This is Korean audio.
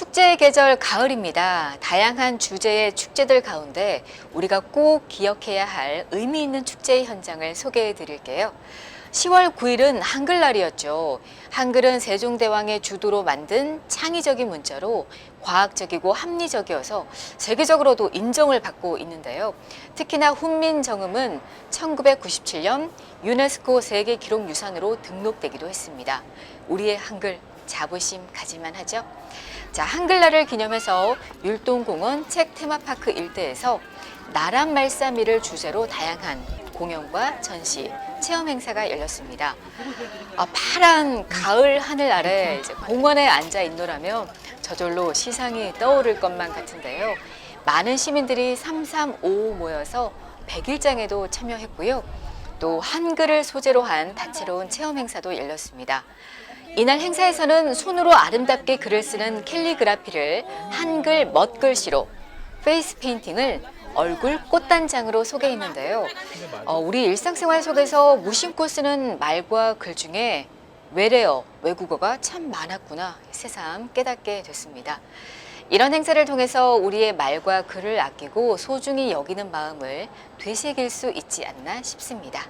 축제의 계절 가을입니다. 다양한 주제의 축제들 가운데 우리가 꼭 기억해야 할 의미 있는 축제의 현장을 소개해 드릴게요. 10월 9일은 한글날이었죠. 한글은 세종대왕의 주도로 만든 창의적인 문자로 과학적이고 합리적이어서 세계적으로도 인정을 받고 있는데요. 특히나 훈민정음은 1997년 유네스코 세계 기록 유산으로 등록되기도 했습니다. 우리의 한글 자부심 가질만 하죠. 자, 한글날을 기념해서 율동공원 책 테마파크 일대에서 나란 말싸미를 주제로 다양한 공연과 전시, 체험 행사가 열렸습니다. 아, 파란 가을 하늘 아래 이제 공원에 앉아 있노라면 저절로 시상이 떠오를 것만 같은데요. 많은 시민들이 335 모여서 백일장에도 참여했고요. 또 한글을 소재로 한 다채로운 체험 행사도 열렸습니다. 이날 행사에서는 손으로 아름답게 글을 쓰는 캘리그라피를 한글 멋글씨로 페이스 페인팅을 얼굴 꽃단장으로 소개했는데요. 어, 우리 일상생활 속에서 무심코 쓰는 말과 글 중에 외래어, 외국어가 참 많았구나 새삼 깨닫게 됐습니다. 이런 행사를 통해서 우리의 말과 글을 아끼고 소중히 여기는 마음을 되새길 수 있지 않나 싶습니다.